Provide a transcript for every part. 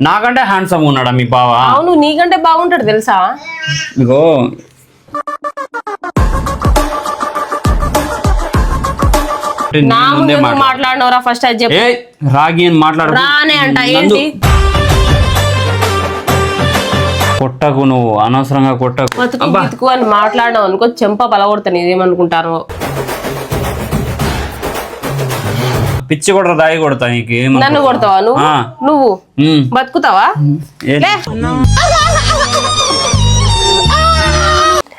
నాకంటే హ్యాండ్సమ్ ఉన్నాడా మీ బావ? అవును నీకంటే బాగుంటాడు తెలుసా? ఇగో. నీ ముందు ముందే ఎందుకు మాట్లా- మాట్లాడినవరా? ఫస్ట్ అది చెప్పు. ఏ రాగి అని మాట్లాడు. రానే అంట ఏంటి? కొట్టకు నువ్వు అనవసరంగా కొట్టకు. బతుకు అబ్బా. బతుకు అని మాట్లాడినావు అనుకో చెంప బలగొడతాను ఇదేమనుకుంటారు పిచ్చి కొడర దాగి కొడతా నీకు ఏమనుకో. నన్ను కొడతావా? నువ్వు? ఆ. నువ్వు? ఉమ్. బతుకుతావా? ఏ- లే.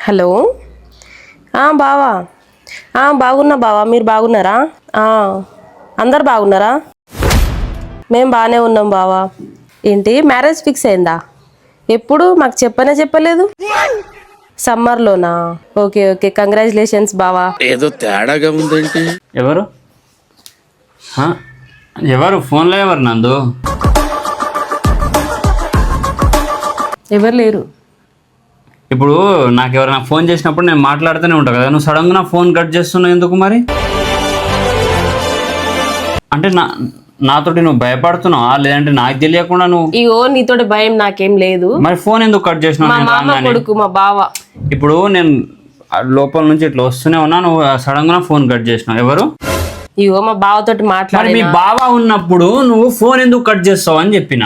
హలో. ఆ, బావా. ఆ, బాగున్నా బావా మీరు బాగున్నారా? ఆ, అందరు బాగున్నారా? మేము బాగానే ఉన్నాం బావా. ఏంటి మ్యారేజ్ ఫిక్స్ అయిందా? ఎప్పుడు? మాకు చెప్పనే చెప్పలేదు. సమ్మర్లోనా? Okay okay. కంగ్రాచులేషన్స్ బావా. ఏదో తేడాగా ఉందేంటి. ఎవరు? ఎవరు? ఫోన్లో ఎవరు నందు? ఎవరు లేరు. ఇప్పుడు నాకు ఎవరైనా ఫోన్ చేసినప్పుడు నేను మాట్లాడుతూనే ఉంటా కదా నువ్వు సడన్గా నా ఫోన్ కట్ చేస్తున్నావు ఎందుకు మరి? అంటే నా నాతోటి నువ్వు భయపడుతున్నావా? లేదంటే నాకు తెలియకుండా నువ్వు ఇగో నీతోటి భయం నాకేం లేదు. మరి ఫోన్ ఎందుకు కట్ చేసినావు మా మామ? కొడుకు మా బావ. ఇప్పుడు నేను ఆ లోపల నుంచి ఇట్లా వస్తూనే ఉన్నా నువ్వు సడన్గా ఫోన్ కట్ చేసినావు. ఎవరు? ఇగో మా బావతోటి మరి మాట్లాడి మీ బావ ఉన్నప్పుడు నువ్వు ఫోన్ ఎందుకు కట్ చేస్తావు అని చెప్పిన?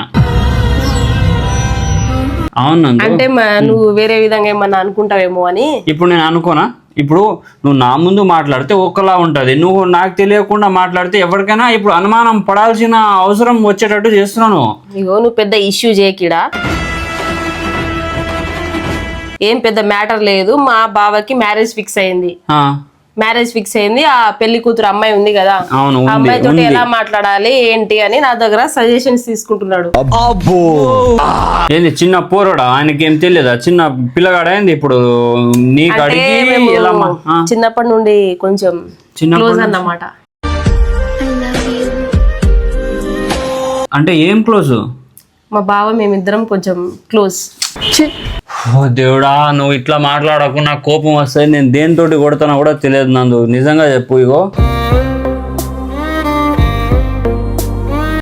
అవును నందు. అంటే మా- నువ్వు వేరే విధంగా ఏమన్నా అనుకుంటావేమో అని. ఇప్పుడు నేను అనుకోనా? ఇప్పుడు నువ్వు నా ముందు మాట్లాడితే ఒకలా ఉంటది. నువ్వు నాకు తెలియకుండా మాట్లాడితే ఎవరికైనా ఇప్పుడు అనుమానం పడాల్సిన అవసరం వచ్చేటట్టు చేస్తున్నాను ఇగో నువ్వు పెద్ద ఇష్యూ చేయకిడా? ఏం పెద్ద మ్యాటర్ లేదు. మా బావకి మ్యారేజ్ ఫిక్స్ అయింది. ఆ, మ్యారేజ్ ఫిక్స్ అయింది. ఆ పెళ్ళి కూతురు అమ్మాయి ఉంది కదా. అవును ఆ ఉంది అమ్మాయి తోటి ఎలా మాట్లాడాలి ఏంటి అని నా దగ్గర సజెషన్స్ తీసుకుంటున్నాడు. ఏంది చిన్న పోరడా? ఆయనకి ఏం తెలియదా? చిన్న పిల్లగాడ ఏంది ఇప్పుడు. నీకు అడిగి చిన్నప్పటి నుండి కొంచెం క్లోజ్? అన్నమాట. అంటే ఏం క్లోజ్ మా బావ మేమిద్దరం కొంచెం క్లోజ్ దేవుడా నువ్వు ఇట్లా మాట్లాడకు నాకు కోపం వస్తుంది నేను దేనితోటి కొడతానో కూడా తెలియదు నందు. నిజంగా చెప్పు ఇగో.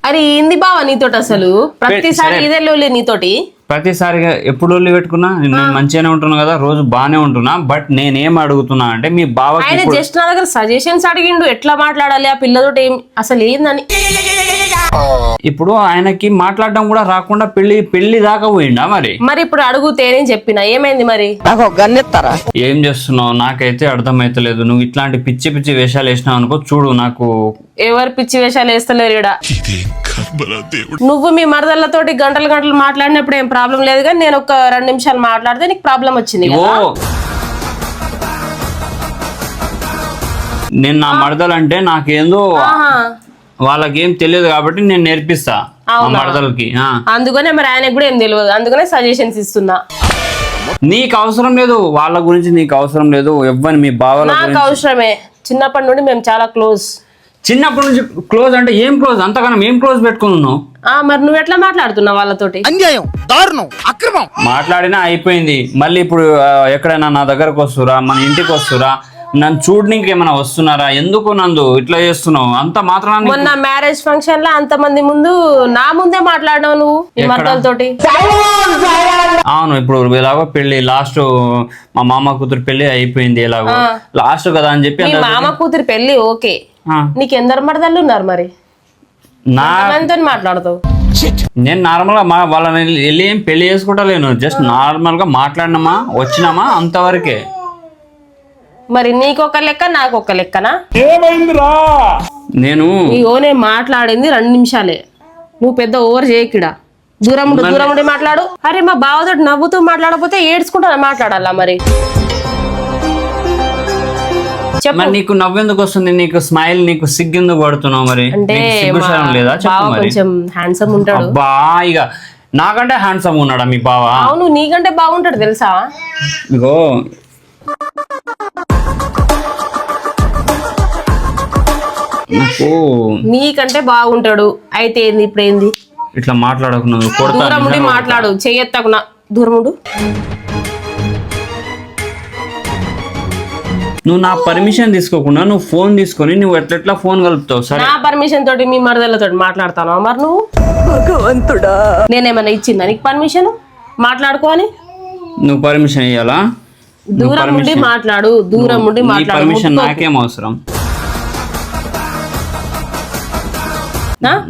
అరే ఏంది బావ నీతోటి అసలు? ప్రతిసారి సరే. ఇదే లోలే నీతోటి. ప్రతిసారిగా ఎప్పుడు ఒళ్ళు పెట్టుకున్నా? నేను మంచిగానే ఉంటున్నా కదా రోజు బాగానే ఉంటున్నా బట్ నేనేం అడుగుతున్నా అంటే మీ ఆయన ఇప్పుడు- జస్ట్ నా దగ్గర సజెషన్స్ అడిగిండు ఎట్లా మాట్లాడాలి ఆ పిల్లతోటి ఏం అసలు ఏందని? ఇప్పుడు ఆయనకి మాట్లాడడం కూడా రాకుండా పెళ్ళి పెళ్ళి దాకా పోయిండా మరి? మరి ఇప్పుడు అడుగుతే నేను చెప్పిన ఏమైంది మరి? ఏం చేస్తున్నావు? నాకైతే అర్థమైతలేదు. నువ్వు ఇట్లాంటి పిచ్చి పిచ్చి వేషాలు వేసినావు అనుకో చూడు నాకు. ఎవరు పిచ్చి వేషాలు వేస్తలేరు ఈడ. నువ్వు మీ మరదళ్ళతోటి గంటలు గంటలు మాట్లాడినప్పుడు ఏం ప్రాబ్లం లేదు కానీ నేను ఒక రెండు నిమిషాలు మాట్లాడితే నీకు ప్రాబ్లం వచ్చింది కదా? నేను నా మరదలంటే నాకేందో ఆహా. వాళ్ళకేం తెలియదు కాబట్టి నేను నేర్పిస్తా మా మరదలకి ఆ. అందుకనే మరి ఆయనకు కూడా ఏం తెలియదు. అందుకనే సజెషన్స్ ఇస్తున్నా. నీకు అవసరం లేదు. వాళ్ళ గురించి నీకు అవసరం లేదు. ఎవ్వని మీ బావల నాకు గురించి. అవసరమే. చిన్నప్పటి నుండి మేము చాలా క్లోజ్ చిన్నప్పటి నుంచి క్లోజ్ అంటే ఏం క్లోజ్ అంతగానం ఏం క్లోజ్ పెట్టుకుని ఉన్నావు? ఆ మరి నువ్వు ఎట్లా మాట్లాడుతున్నావు వాళ్ళతోటి? అన్యాయం దారుణం అక్రమం. మాట్లాడినా అయిపోయింది. మళ్ళీ ఇప్పుడు ఆ, ఎక్కడైనా నా దగ్గరకు వస్తురా? మన ఇంటికి వస్తురా? నన్ను చూడడానికి ఏమైనా వస్తున్నారా? ఎందుకు నందు ఇట్లా చేస్తున్నావు? అంత మాత్రాన్ని మొన్న మ్యారేజ్ ఫంక్షన్లో అంత మంది ముందు నా ముందే మాట్లాడినావు నువ్వు ఈ ఎక్కడ? మరదలతోటి. అవును ఇప్పుడు ఎలాగో పెళ్ళి లాస్ట్ మా మామ కూతురు పెళ్ళి అయిపోయింది ఎలాగో. లాస్ట్ కదా అని చెప్పి మీ మామ కూతురి పెళ్ళి ఓకే. నీకు ఎందరు మరదళ్ళు ఉన్నారు మరి? నా మాట్లాడతావు? నేను నార్మల్గా వాళ్ళని వెళ్ళి- ఏం పెళ్ళి చేసుకుంటలేను. జస్ట్ నార్మల్గా మాట్లాడినామా వచ్చినామా అంతవరకే. మరి నీకొక లెక్క నాకు ఒక లెక్కనా నేను ఇగో నేను మాట్లాడింది రెండు నిమిషాలే. నువ్వు పెద్ద ఓవర్ చేయకిడా? దూరం ఉండు దూరం ఉండి మాట్లాడు. అరే మా బావతో నవ్వుతూ మాట్లాడకపోతే ఏడ్చుకుంటా మాట్లాడాలా మరి? చెప్పు. మరి నీకు నవ్వెందుకు వస్తుంది? నీకు స్మైల్ నీకు సిగ్గెందుకు పడుతున్నావు మరి? అంటే నీకు సిగ్గు మా శరం లేదా బావ చెప్పు మరి. కొంచెం హ్యాండ్సమ్ ఉంటాడు. అబ్బా ఇక నాకంటే హ్యాండ్సమ్ ఉన్నాడా మీ బావ? అవును నీకంటే బాగుంటాడు తెలుసా? ఇగో నీకంటే బాగుంటాడు. అయితే ఏంది ఇప్పుడు ఏంది ఇట్లా మాట్లాడకున్నావు కొడతా దూరం ఉండి మాట్లాడు చెయ్యెత్తకున్నా. దూరం ఉండు. నువ్వు నా పర్మిషన్ తీసుకోకుండా నువ్వు ఫోన్ తీసుకొని నువ్వు ఎట్లెట్లా ఫోన్ కలుపుతావు? సరే. నా పర్మిషన్ తోటి మీ మరదలతో మాట్లాడతాను మరి నువ్వు? భగవంతుడా. నేనేమన్నా ఇచ్చిందా నీకు పర్మిషన్ మాట్లాడుకోని నువ్వు పర్మిషన్ ఇవ్వాలా దూరం ఉండి మాట్లాడు దూరం ఉండి నీ మాట్లాడు పర్మిషన్ నాకేం అవసరం?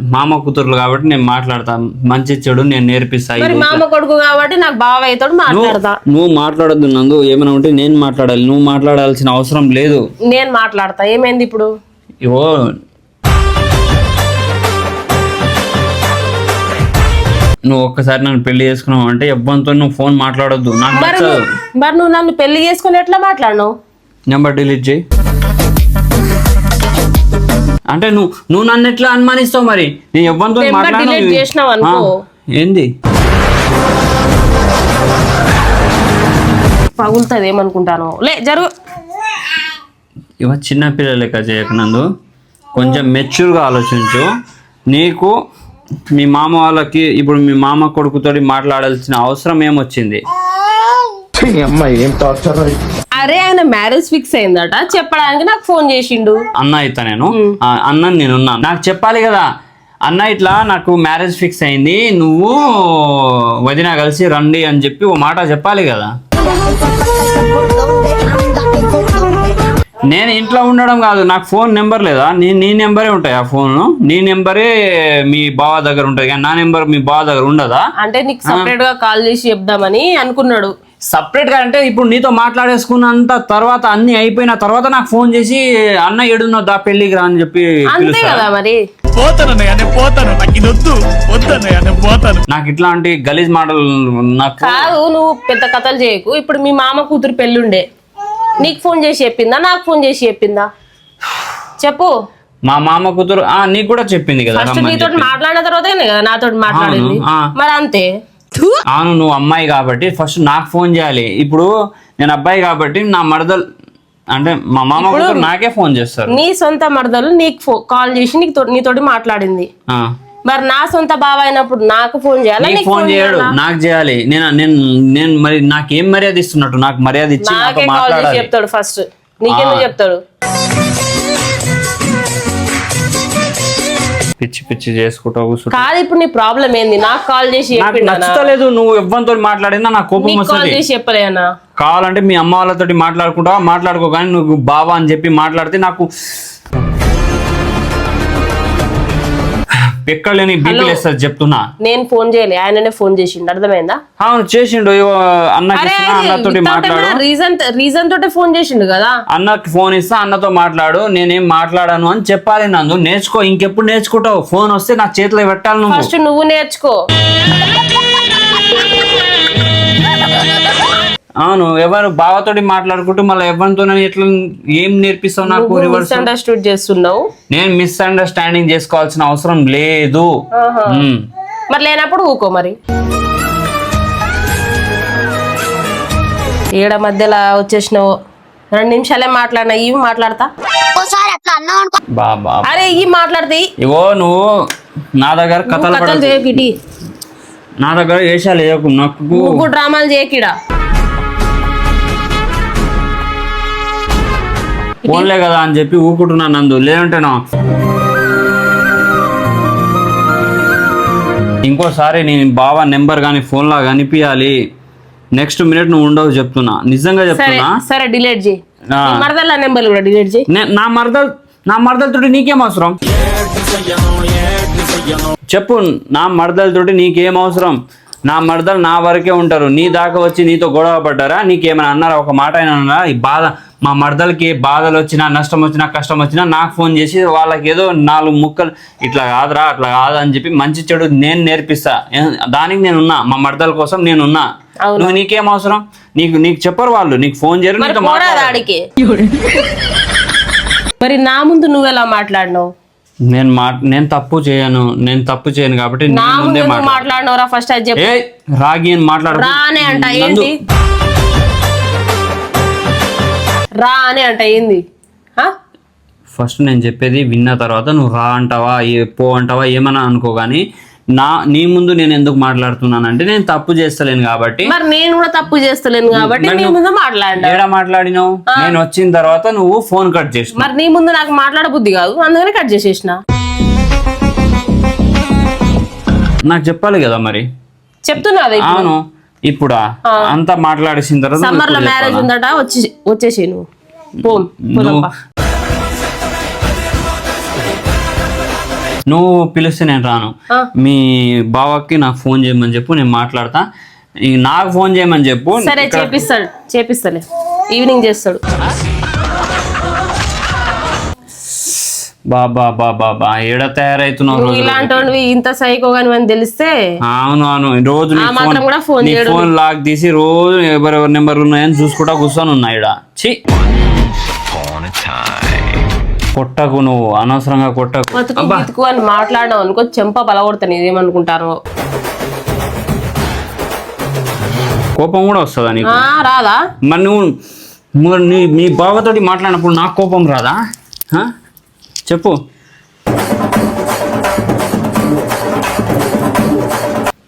మామ కూతుర్లు కాబట్టి నేను మాట్లాడతా. మంచి చెడు నేను నేర్పిస్తా. మరి. మామ కొడుకు కాబట్టి నాకు బావ అవుతాడు మాట్లాడతా. నువ్వు మాట్లాడొద్దు నందు. ఏమైనా ఉంటే నేను మాట్లాడాలి. నువ్వు మాట్లాడాల్సిన అవసరం లేదు. నేను మాట్లాడతా. ఏమైంది ఇప్పుడు? ఇవో నువ్వు ఒక్కసారి నన్ను పెళ్ళి చేసుకున్నావు అంటే ఎవ్వరితో నువ్వు ఫోన్ మాట్లాడొద్దు. నాకు మరి నచ్చదు. నువ్వు- మరి నువ్వు నన్ను పెళ్ళి చేసుకుని ఎట్లా మాట్లాడినావు? నెంబర్ డిలీట్ చేయి. అంటే నువ్వు నువ్వు నన్ను ఎట్లా అనుమానిస్తావు మరి? నేను ఎవ్వరితో మాట్లాడను ఏంది? పగులుతుంది ఏమనుకుంటాను. లే జరుగు ఇవ చిన్న పిల్లల లెక్క చేయకనందు కొంచెం మెచ్యూర్గా ఆలోచించు. నీకు మీ మామ వాళ్ళకి ఇప్పుడు మీ మామ కొడుకుతోటి మాట్లాడాల్సిన అవసరం ఏమొచ్చింది? అమ్మాయి ఏం టార్చర్ అరే ఆయన మ్యారేజ్ ఫిక్స్ అయిందట చెప్పడానికి నాకు ఫోన్ చేసిండు. అన్న ఇస్తా నేను. అన్న నేనున్నా నాకు చెప్పాలి కదా అన్న ఇట్లా నాకు మ్యారేజ్ ఫిక్స్ అయింది నువ్వు వదిన కలిసి రండి అని చెప్పి ఓ మాట చెప్పాలి కదా. నేను ఇంట్లో ఉండడం కాదు నాకు ఫోన్ నెంబర్ లేదా? నీ నీ నెంబరే ఉంటాయి ఆ ఫోన్. నీ నెంబరే మీ బావ దగ్గర ఉంటుంది కానీ నా నెంబర్ మీ బావ దగ్గర ఉండదా? అంటే నీకు సపరేట్గా కాల్ చేసి చెప్దామని అనుకున్నాడు. సపరేట్గా అంటే ఇప్పుడు నీతో మాట్లాడేసుకున్నంత తర్వాత అన్ని అయిపోయిన తర్వాత నాకు ఫోన్ చేసి అన్న ఏడున్నో దా పెళ్ళికి రా అని చెప్పి అంతే కదా మరి. పోతానన్నయ్య నేను పోతాను. నాకు ఇది వద్దు. వద్దన్నయ్య నేను పోతాను. నాకు ఇట్లాంటి గలీజ్ మాటలు నాకు కాదు నువ్వు పెద్ద కథలు చేయకు. ఇప్పుడు మీ మామ కూతురు పెళ్ళుండే. నీకు ఫోన్ చేసి చెప్పిందా? నాకు ఫోన్ చేసి చెప్పిందా? చెప్పు. మా మామ కూతురు ఆ నీకు కూడా చెప్పింది కదా నీతో. మాట్లాడిన తర్వాతనే కదా నాతో మాట్లాడింది. మరి అంతే. అవును నువ్వు అమ్మాయి కాబట్టి ఫస్ట్ నాకు ఫోన్ చేయాలి. ఇప్పుడు నేను అబ్బాయి కాబట్టి నా మరదలు అంటే మా మామ కూతురు నాకే ఫోన్ చేస్తారు. నీ సొంత మరదలు నీకు కాల్ చేసి నీకు నీతోటి మాట్లాడింది. మరి నా సొంత బావ అయినప్పుడు నాకు ఫోన్ చేయాలా? నీకు ఫోన్ చేయడు నాకు చేయాలి. నేను నేను నేను మరి నాకేం మర్యాద ఇస్తున్నట్టు? నాకు మర్యాద ఇచ్చి నాతో నాకే కాల్ చేసి మాట్లాడాలి. చెప్తాడు ఫస్ట్ నీకెందుకు. చెప్తాడు? పిచ్చి పిచ్చి చేసుకుంటా కూర్చుంటా. కాదు ఇప్పుడు నీ ప్రాబ్లం ఏంది? నాకు కాల్ చేసి నాకు చెప్పిండా నువ్వు ఎవరితో మాట్లాడినా నాకు కోపం నీకు కాల్ వస్తుంది. చేసి చెప్పలేనా కావాలంటే మీ అమ్మ వాళ్ళతోటి మాట్లాడుకుంటావా మాట్లాడుకో కానీ నువ్వు బావా అని చెప్పి మాట్లాడితే నాకు ఎక్కడలేని బీపీ వేస్తుంది చెప్తున్నా. నేను ఫోన్ చేయలే ఆయననే ఫోన్ చేసిండు. అర్థమైందా? అవును చేసిండు. అన్నకి అన్నతోటి మాట్లాడు. రీజన్ రీజన్ తోటే ఫోన్ చేసిండు కదా? అన్నకి ఫోన్ ఇస్తా అన్నతో మాట్లాడు. నేనేం మాట్లాడాను అని చెప్పాలి నందు. నేర్చుకో ఇంకెప్పుడు నేర్చుకుంటావు? ఫోన్ వస్తే నా చేతిలో పెట్టాలి నువ్వు. ఫస్ట్ నువ్వు నేర్చుకో. అవును ఎవరు బావతోటి మాట్లాడుకుంటూ మళ్ళీ ఎవరితో ఎట్లా ఏం నేర్పిస్తావు నాకు రివర్స్ చేస్తున్నావు. నేను మిస్అండర్స్టాండింగ్ చేసుకోవాల్సిన అవసరం లేదు. మరి లేనప్పుడు ఊకో మరి. ఏడ మధ్యలో వచ్చేసినావు? రెండు నిమిషాలే మాట్లాడినా ఇవి మాట్లాడతా? బాబా అరే ఇవి మాట్లాడితే ఇగో నువ్వు నా దగ్గర కథలు నా దగ్గర వేషాలు వేయకు నాకు డ్రామాలు చేయకిడా ఫోన్లే కదా అని చెప్పి ఊకుంటున్నాను నందు. లేదంటేనో. ఇంకోసారి నేను బాబా నెంబర్ కానీ ఫోన్లా కనిపించాలి నెక్స్ట్ మినిట్ నువ్వు ఉండవు చెప్తున్నా. నిజంగా చెప్తున్నా? సరే డిలీట్ చేయి. నీ మరదల నెంబర్ కూడా డిలీట్ చేయి. నే- నా మరదలు నా మరదలతోటి నీకేం అవసరం? చెప్పు నా మరదలతోటి నీకేం అవసరం? నా మరదలు నా వరకే ఉంటారు. నీ దాకా వచ్చి నీతో గొడవ పడ్డారా? నీకేమైనా అన్నారా? ఒక మాట అయినా అన్నారా? ఈ బాధ మా మరదలకి బాధలు వచ్చినా నష్టం వచ్చినా కష్టం వచ్చినా నాకు ఫోన్ చేసి వాళ్ళకి ఏదో నాలుగు ముక్కలు ఇట్లా కాదురా అట్లా కాదు అని చెప్పి మంచి చెడు నేను నేర్పిస్తా. దానికి నేను ఉన్నా. మా మరదల కోసం నేను ఉన్నా. నువ్వు నీకేం అవసరం? నీకు నీకు చెప్పరు వాళ్ళు. నీకు ఫోన్ చేయరు మరి నా ముందు నువ్వు ఎలా మాట్లాడినావు? నేను మా నేను తప్పు చేయను నేను తప్పు చేయను కాబట్టి నా ముందు మాట్లాడినవరా ఫస్ట్ అది చెప్పు. ఏ రాగి అని మాట్లాడు రా అని అంట ఏంటి రా అని అంట ఏంది? ఆ? ఫస్ట్ నేను చెప్పేది విన్న తర్వాత నువ్వు రా అంటావా ఏ పో అంటావా ఏమన్నా అనుకో కానీ నా నీ ముందు నేను ఎందుకు మాట్లాడుతున్నానంటే నేను తప్పు చేస్తలేను కాబట్టి. మరి నేను కూడా తప్పు చేస్తలేను కాబట్టి నీ ముందు మాట్లాడినా ఏడా మాట్లాడినావు? నేను వచ్చిన తర్వాత నువ్వు ఫోన్ కట్ చేసిన మరి నీ ముందు నాకు మాట్లాడబుద్ధి కాదు అందుకని కట్ చేసేసిన. నాకు చెప్పాలి కదా మరి? చెప్తున్నా అవును. ఇప్పుడా? అంతా మాట్లాడేసిన తర్వాత సమ్మర్లో మ్యారేజ్? ఉందట వచ్చి వచ్చేసి నువ్వు. నువ్వు పిలిస్తే నేను రాను. మీ బావకి నాకు ఫోన్ చేయమని చెప్పు నేను మాట్లాడతా. నాకు ఫోన్ చేయమని చెప్పు. సరే చేపిస్తాడు. చేపిస్తలే ఈవినింగ్ చేస్తాడు. బాబా బాబా బా ఏడ రోజు ఇలాంటి ఇంత సైకో కానీ అని తెలిస్తే అవును అవును. రోజు ఫోన్. ఫోన్ లాక్ తీసి రోజు ఎవరెవరి నెంబర్ ఉన్నాయని చూసుకుంటా కూర్చొని ఉన్నా ఇడ చి కొట్టకు నువ్వు అనవసరంగా కొట్టకు. బతుకు బతుకు అని మాట్లాడడం అనుకో చెంప బలగొడతాను ఇదేమనుకుంటాను కోపం కూడా వస్తుందా నీకు? ఆ, రాదా. మరి నువ్వు మరి నీ మీ బావతోటి మాట్లాడినప్పుడు నాకు కోపం రాదా? చెప్పు.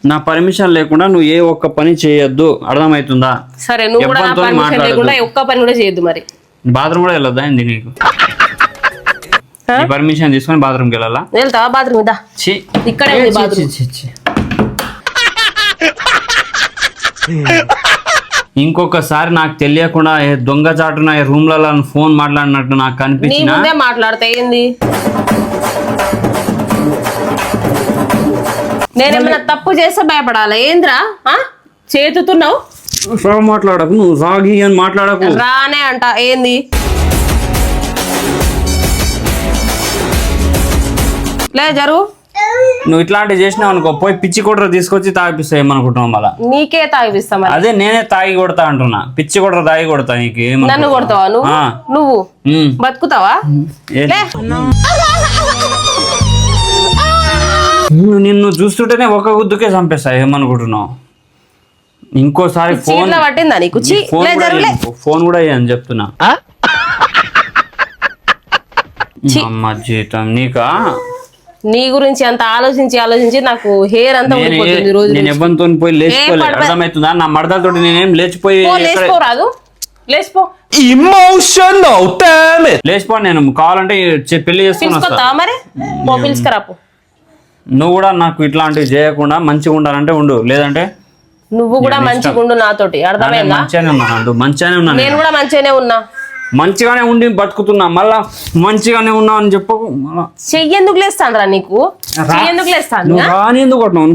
నా పర్మిషన్ లేకుండా నువ్వు ఏ ఒక్క పని చేయొద్దు. అర్థమవుతుందా? సరే నువ్వు కూడా ఒక్క పని కూడా చేయొద్దు మరి. బాత్రూమ్ కూడా వెళ్ళొద్దా ఏంది నీకు? నీ పర్మిషన్ తీసుకొని బాత్రూమ్కి వెళ్ళాలా? వెళ్తావా బాత్రూమ్ ఛీ. ఇక్కడే ఉంది ఛీ, బాత్రూమ్ ఛీ, ఛీ, ఛీ. ఇంకొకసారి నాకు తెలియకుండా ఏ దొంగ చాటున ఏ రూమ్లలో ఫోన్ మాట్లాడినట్టు నాకు నీ కనిపించిన ముందే మాట్లాడితే ఏంది? నేనేమైనా తప్పు చేస్తే భయపడాలా? ఏంద్రా? ఆ? చేతుతున్నావు మాట్లాడకు నువ్వు రాగి అని మాట్లాడకు. రానే అంట. ఏంది? లే జరుగు నువ్వు ఇట్లాంటివి చేసినావు అనుకో పోయి పిచ్చి కొట్ర తీసుకొచ్చి తాగిపిస్తావు ఏమనుకుంటున్నావు మళ్ళా? నీకే తాగిపిస్తా మరి. అదే నేనే తాగి కొడతా అంటున్నా. పిచ్చి కొట్ర తాగి కొడతా నీకు నన్ను? కొడతావా నువ్వు. నువ్వు. బతుకుతావా? నిన్ను చూస్తుంటేనే ఒక గుద్దుకే చంపేస్తా ఏమనుకుంటున్నావు? ఇంకోసారి ఫోన్ పట్టిందా నీకు. ఫోన్ కూడా అని చెప్తున్నా. అమ్మ జీతం నీకా? నీ గురించి అంత ఆలోచించి ఆలోచించి నాకు హెయిర్ అంతా ఏ- రోజు నేను ఎవరితో పోయి లేచిపోలే. పడవ- అర్థమవుతుందా? నా మడతలతో నేనేం లేచిపోయి ఎక్కడ- లేచిపో damn it! లేచిపో నేను. కావాలంటే పెళ్ళి చేసుకుని వస్తా. పిలుచుకొస్తావా మరి? పిలుచుకురాపు నువ్వు కూడా నాకు ఇట్లాంటివి చేయకుండా మంచిగా ఉండాలంటే ఉండు. లేదంటే నువ్వు కూడా మంచిగా ఉండు నాతోటి. అర్థమైందా? మంచిగానే ఉన్నాను నేను. కూడా మంచిగానే ఉన్నా. మంచిగానే ఉండి బతుకుతున్నా మళ్ళా మంచిగానే ఉన్నా అని చెప్పకు చెయ్యి ఎందుకు లేస్తాండ్రా నీకు? చెయ్యి ఎందుకు లేస్తాను రాని ఎందుకు కొట్టినావు